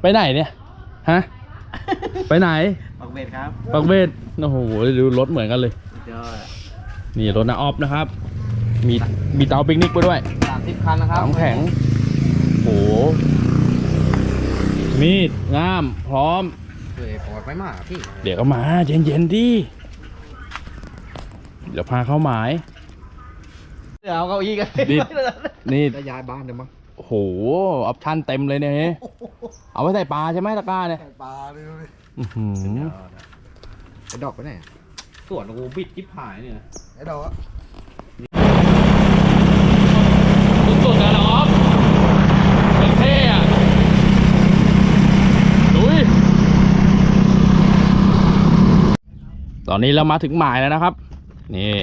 ไปไหนเนี่ยฮะ ไปไหนปักเบ็ดครับปักเวทโอ้โหดูรถเหมือนกันเลยสุดยอดนี่รถนาออฟนะครับ มีมีเตาปิกนิกไปด้วยสามสิบคันนะครับน้ำแข็งโหมีดง่ามพร้อมเฮ้ยปอดไม่มากพี่เดี๋ยวก็มาเย็นๆดิเดี๋ยวพาเข้าหมายเดี๋ยวเอาเก้าอี้กันนี่นี่จะย้ายบ้านเดี๋ยวมั้ง โอ้โหออปชั่นเต็มเลยเนี่ยเฮ้ยเอาไว้ใส่ปลาใช่ไหมตะกร้าเนี่ยปลาเลยดูดิอื้อหือไอ้ดอกไปไหนส่วนกูบิดจิ๊บหายเนี่ย ไอ้ดอกอะสุดๆนะน้องเป็นเท่อะดุยตอนนี้เรามาถึงหมายแล้วนะครับ นี่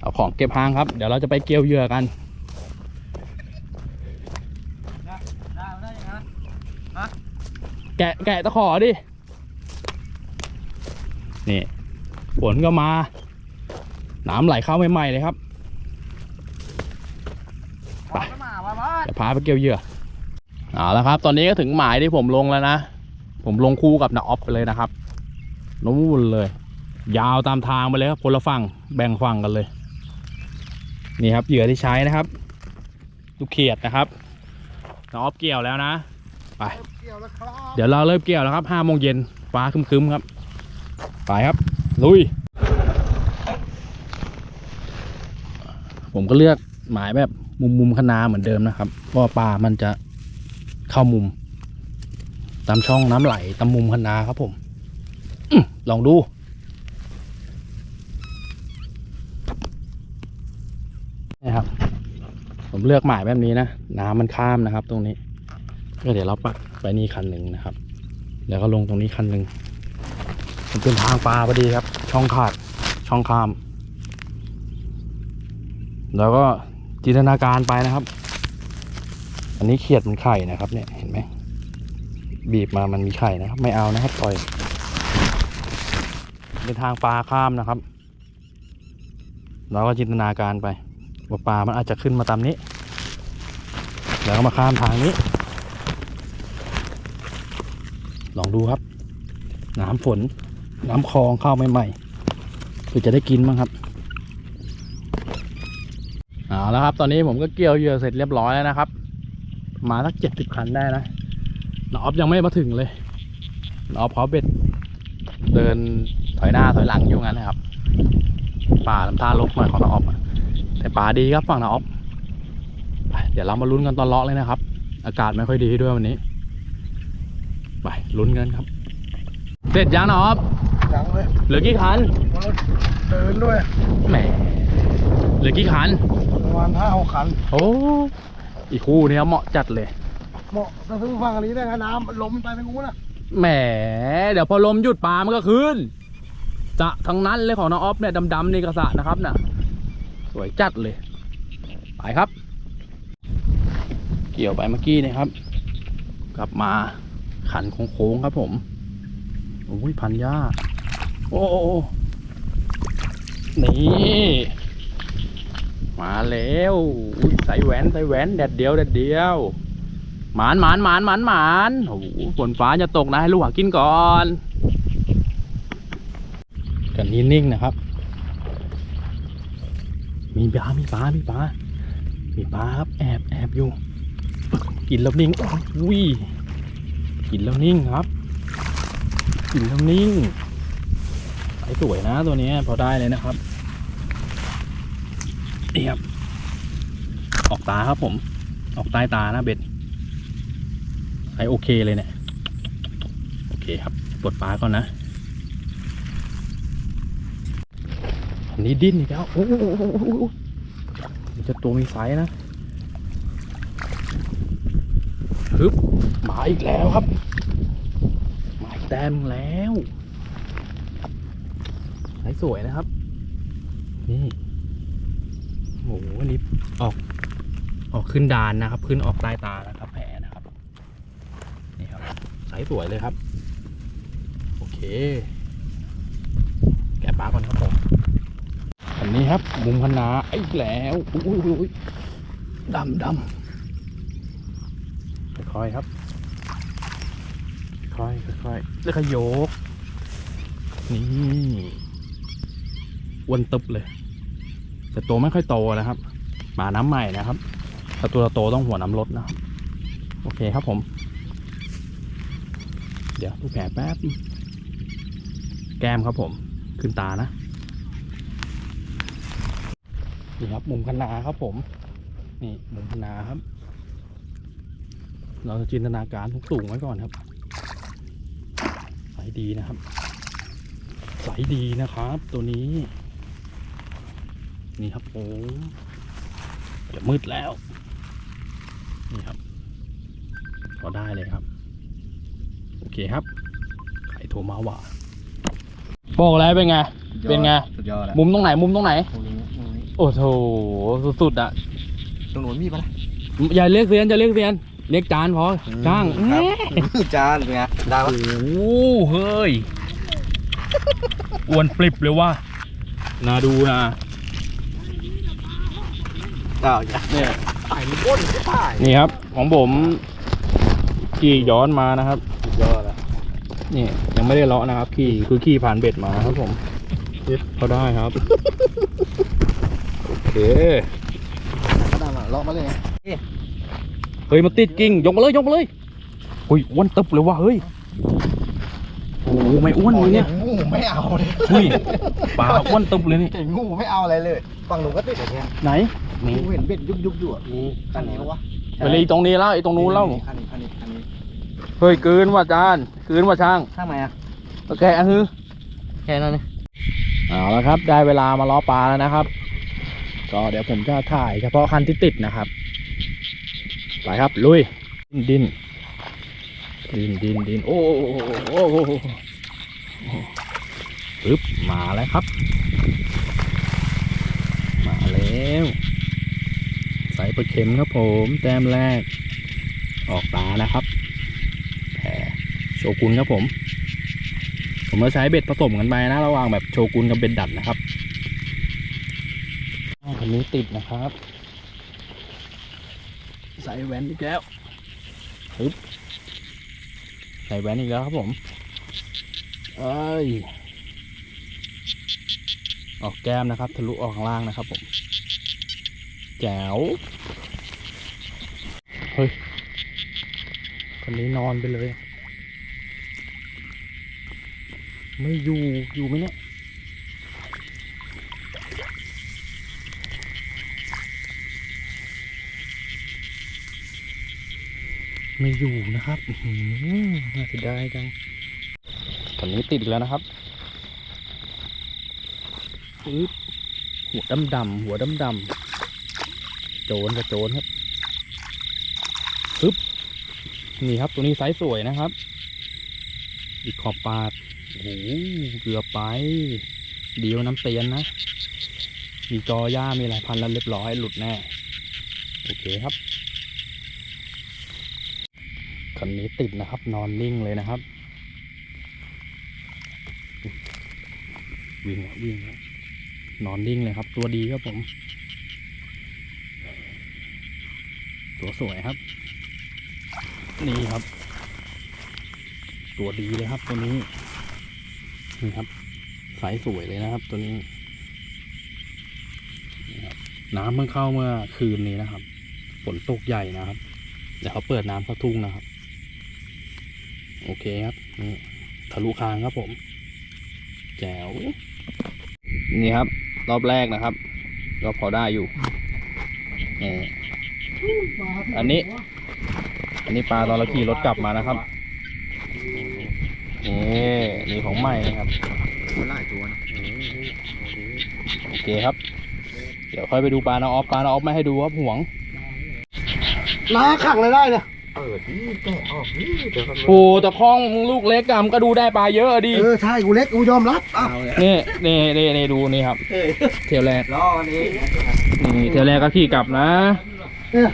เอาของเก็บหางครับ เดี๋ยวเราจะไปเกี่ยวเหยื่อกัน ได้ได้ยังไง แกะแกะตะขอดิ นี่ฝนก็มา น้ำไหลเข้าใหม่ๆเลยครับไปไม่มาว่าบ้านเดี๋ยวพาไปเกี่ยวเหยื่อเอาละครับ ตอนนี้ก็ถึงหมายที่ผมลงแล้วนะ ผมลงคู่กับนาออฟไปเลยนะครับนู่นเลย ยาวตามทางไปเลยครับคนละฝั่งแบ่งฝั่งกันเลย นี่ครับเหยื่อที่ใช้นะครับลูกเขียดนะครับนาออฟเกี่ยวแล้วนะ ไปเกี่ยวแล้วครับเดี๋ยวเราเริ่มเกี่ยวแล้วครับห้าโมงเย็นฟ้าครึมๆครับ ไปครับ ลุย ผมก็เลือกหมายแบบมุมมุมๆคนาเหมือนเดิมนะครับเพราะว่าปลามันจะเข้ามุม ตามช่องน้ำไหลตามมุมคนาครับผมอื้อลองดูนี่ครับ ผมเลือกหมายแบบนี้นะ น้ำมันข้ามนะครับตรงนี้ ก็เดี๋ยวเราปักไปนี่คันหนึ่งนะครับ แล้วก็ลงตรงนี้คันหนึ่งมันเป็นทางปลาพอดีครับ ช่องขาดช่องข้าม แล้วก็จินตนาการไปนะครับ อันนี้เขียดมันไข่นะครับ เนี่ยเห็นไหมบีบมามันมีไข่นะครับ ไม่เอานะครับปล่อย เป็นทางปลาข้ามนะครับเราก็จินตนาการไปว่าปลามันอาจจะขึ้นมาตามนี้ แล้วก็มาข้ามทางนี้ ลองดูครับ น้ำฝน น้ำคลองเข้าใหม่ๆเพื่อจะได้กินบ้างครับเอาแล้วครับ ตอนนี้ผมก็เกี่ยวเหยื่อเสร็จเรียบร้อยแล้วนะครับ มาสักเจ็ดสิบคันได้นะนออฟยังไม่มาถึงเลยนออฟเขาเบ็ดเดินถอยหน้าถอยหลังอยู่งั้นนะครับ ป่าลำธารลกหน่อยของนออฟแต่ป่าดีครับฝั่งนออฟเดี๋ยวเรามาลุ้นกันตอนเลาะเลยนะครับ อากาศไม่ค่อยดีด้วยวันนี้ ไปลุ้นกันครับ เสร็จยังนะออฟยังเลยเหลือกี่คันเดินด้วยแหมเหลือกี่คันประมาณห้าหกคันโอ้อีกคู่เนี้ยเหมาะจัดเลยเหมาะจะซื้อฟังอันนี้ได้ไงน้ำล้มไปทางนู้นนะแหมเดี๋ยวพอลมหยุดปลามันก็ขึ้นจะทั้งนั้นเลยของน้องออฟเนี่ยดำๆนี่กระสะนะครับน่ะสวยจัดเลย ไปครับ เกี่ยวไปเมื่อกี้นะครับ กลับมา ขันโค้งๆครับผมโอ้ยพันหญ้าโอ้โนี่มาแล้วอุ้ยใส่แหวนใส่แหวนแดดเดียวแดดเดียวหมานหมานหมานหมานหมานโอ้โหฝนฟ้าจะตกนะให้ลูกหากินก่อนกันนิ่งๆนะครับ มีปลา มีปลา มีปลา มีปลาครับ แอบแอบอยู่ กินแล้วนิ่งอุ้ย กินแล้วนิ่งครับ กินแล้วนิ่งใสสวยนะตัวนี้พอได้เลยนะครับนี่ครับ ออกตาครับผม ออกใต้ตานะเบ็ดใช้โอเคเลยเนี่ยโอเคครับปลดปลาก่อนนะอันนี้ดิ้นอีกแล้วโอ้โหจะตัวมีไซส์นะ ฮึบมาอีกแล้วครับ มาอีกแต้มแล้วไซส์สวยนะครับ นี่โอ้โหอันนี้ออกออกขึ้นดานนะครับ ขึ้นออกใต้ตานะครับ แผลนะครับ นี่ครับไซส์สวยเลยครับ โอเค แกะปลาก่อนครับผมอันนี้ครับ มุมพนาอีกแล้วอุ้ยอุ้ยดำดำ ค่อยๆครับค่อยๆค่อยๆแล้วก็โยก นี่อ้วนตึบเลย แต่ตัวไม่ค่อยโตนะครับหมาน้ำใหม่นะครับถ้าตัวโตต้องหัวน้ำลดนะครับโอเคครับผม เดี๋ยวดูแผลแป๊บ แก้มครับผม ขึ้นตานะนี่ครับมุมคนาครับผม นี่มุมคนาครับ เราจะจินตนาการทุกสูงไว้ก่อนครับใสดีนะครับใสดีนะครับ ตัวนี้ นี่ครับโอ้เดี๋ยวมืดแล้ว นี่ครับ พอได้เลยครับ โอเคครับ ไข่โทมาหว่าบอกแล้วเป็นไง เป็นไง สุดยอดแล้วมุมตรงไหน มุมตรงไหนตรงนี้ตรงนี้โอ้โห สุดๆอะตรงนู้นมีปะล่ะอย่าเรียกเซียนอย่าเรียกเซียน เรียกจานพอจ้างครับแหมจานเป็นไงได้โอ้ปะโหเฮ้ยอ้วนปลิบเลยว่าน่าดูนะอ้าวอย่าเนี่ยถ่ายมันก้นไม่ถ่ายนี่ครับ ของผมขี่ย้อนมานะครับสุดยอดแล้วนี่ยังไม่ได้เลาะนะครับ ขี่คือขี่ผ่านเบ็ดมาครับผมเขาได้ครับโอเคกระดานอะเลาะมาเลยไงเฮ้ยมาติดกิ่งยกมาเลยยกมาเลยอุ้ยอ้วนตึบเลยว่ะเฮ้ยโอ้โหไม่อ้วนเลยเนี่ยงูไม่เอาเลยอุ้ยปลาอ้วนตึบเลยนี่เก่งงูไม่เอาอะไรเลยฝั่งหนูก็ติดอย่างเงี้ยไหนนี่กูเห็นเบ็ดยุบยุบๆอยู่อะคันนี้ปะวะไปเลยอีตรงนี้แล้วไอ้ตรงนู้นแล้วคันนี้คันนี้คันนี้เฮ้ยกลืนว่ะจานกลืนว่ะช่างข้างไหนอะโอเคอะฮือแค่นั้นนี่เอาละครับ ได้เวลามาล้อปลาแล้วนะครับ ก็เดี๋ยวผมจะถ่ายเฉพาะคันที่ติดนะครับ ไปครับ ลุย ดิน ดิน ดิน ดิน โอ้โอ้ปึ๊บ มาแล้วครับ มาแล้ว ใส่ปลาเข็มครับผม แต้มแรก ออกตานะครับแผลโชกุนครับผม ผมจะใช้เบ็ดผสมกันไปนะ ระหว่างแบบโชกุนกับเบ็ดดัดนะครับอันนี้ติดนะครับ ใส่แว่นอีกแล้วปึ๊บใส่แว่นอีกแล้วครับผม เอ้ย ออกแก้มนะครับ ทะลุออกข้างล่างนะครับผม แจ๋ว เฮ้ย คนนี้นอนไปเลย ไม่อยู่ อยู่ไหมเนี่ย ไม่อยู่นะครับหือน่าเสียดายจังตอนนี้ติดแล้วนะครับปึ๊บหัวดำดำหัวดำดำโจรกับโจรครับปึ๊บนี่ครับตัวนี้ไซส์สวยนะครับ อีกขอบปากโอ้โหเกือบไป เดียวน้ำเตียนนะ มีจอย่ามีหลายพันแล้วเรียบร้อยหลุดแน่ โอเคครับ คันนี้ติดนะครับ นอนนิ่งเลยนะครับ วิ่งแล้ววิ่งแล้วนอนนิ่งเลยครับ ตัวดีครับผม ตัวสวยครับ นี่ครับ ตัวดีเลยครับ ตัวนี้นี่ครับ สายสวยเลยนะครับ ตัวนี้น้ำเพิ่งเข้าเมื่อคืนนี้นะครับ ฝนตกใหญ่นะครับ เดี๋ยวเขาเปิดน้ำเข้าทุ่งนะครับ โอเคครับนี่ทะลุคางครับผม แจ๋ว นี่ครับ รอบแรกนะครับ ก็พอได้อยู่นี่อันนี้ อันนี้ปลาตอนเราขี่รถกลับมานะครับนี่นี่ของใหม่นะครับมันหลายตัวนะโอเคครับ เดี๋ยวค่อยไปดูปลาน้าออฟปลาน้าออฟไม่ให้ดูครับห่วงน้าขังเลยได้เนี่ย เปิดดิแกะออกดิเดี๋ยวโอ้แต่คล้องลูกเล็กอะมนก็ดูได้ปลาเยอะดิเออใช่กูเล็กกูยอมรับอ้าวนี่นี่นี่นี่ดูนี่ครับเออเที่ยวแรกรอวันนี้นี่เที่ยวแรกก็ขี่กลับนะเนี่ย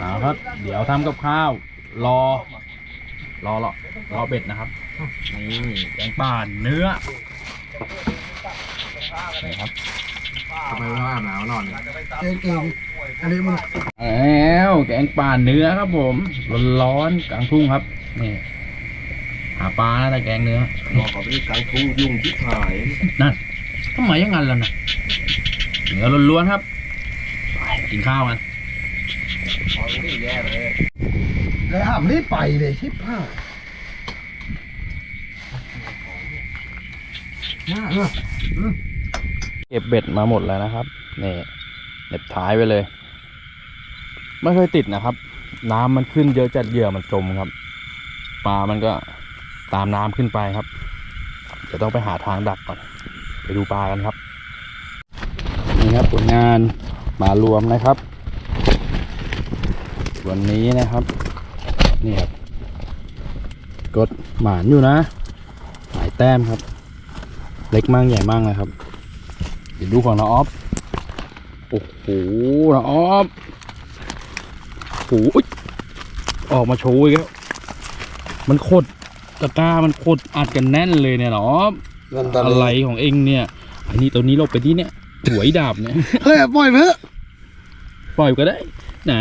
เอาครับ เดี๋ยวทำกับข้าว รอ รอรอรอเบ็ดนะครับนี่แกงป่านเนื้อนี่ครับ ทำไมไม่อาบน้ำนอนเองเองอันนี้มันแล้วแกงป่านเนื้อครับผม ร้อนๆกลางทุ่งครับ นี่ หาปลานะแต่แกงเนื้อ บอกเขาไปกลางทุ่งยุ่งชิบหายนั่นทำไมอยังงั้นล่ะนะเนื้อล้วนๆครับไปกินข้าวกันพอไม่แย่เลยแล้วห้ามรีบไปเลยชิบหายน่าเก็บเบ็ดมาหมดแล้วนะครับนี่เน็บท้ายไปเลย ไม่เคยติดนะครับ น้ำมันขึ้นเยอะจัดเหยื่อมันจมครับปลามันก็ตามน้ำขึ้นไปครับจะต้องไปหาทางดักก่อน ไปดูปลากันครับ นี่ครับผลงานปลารวมนะครับ วันนี้นะครับ นี่ครับ กดหมานอยู่นะหลายแต้มครับ เล็กมั่งใหญ่มั่งนะครับ เดี๋ยวดูของน้าออฟโอ้โหน้าออฟโอ้โหอุ๊ยออกมาโชว์อีกแล้วมันขดตะกร้ามันขดอัดกันแน่นเลยเนี่ยน้าออฟเงินตะอะไรของเองเนี่ยอันนี้ตัวนี้เราไปที่เนี่ยหวยดาบเนี่ยเฮ้ยปล่อยไปเถอะปล่อยก็ได้ไหน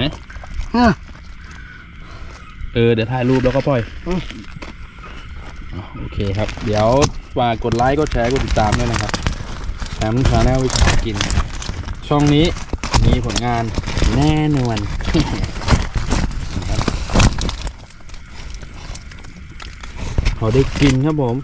อะเออเดี๋ยวถ่ายรูปแล้วก็ปล่อยอืมอะโอเคครับ เดี๋ยวฝากกดไลค์กดแชร์กดติดตามด้วยนะครับ แชมป์ชาแนลวิชากิน ช่องนี้มีผลงานแน่นวนเรับพอได้กินครับผม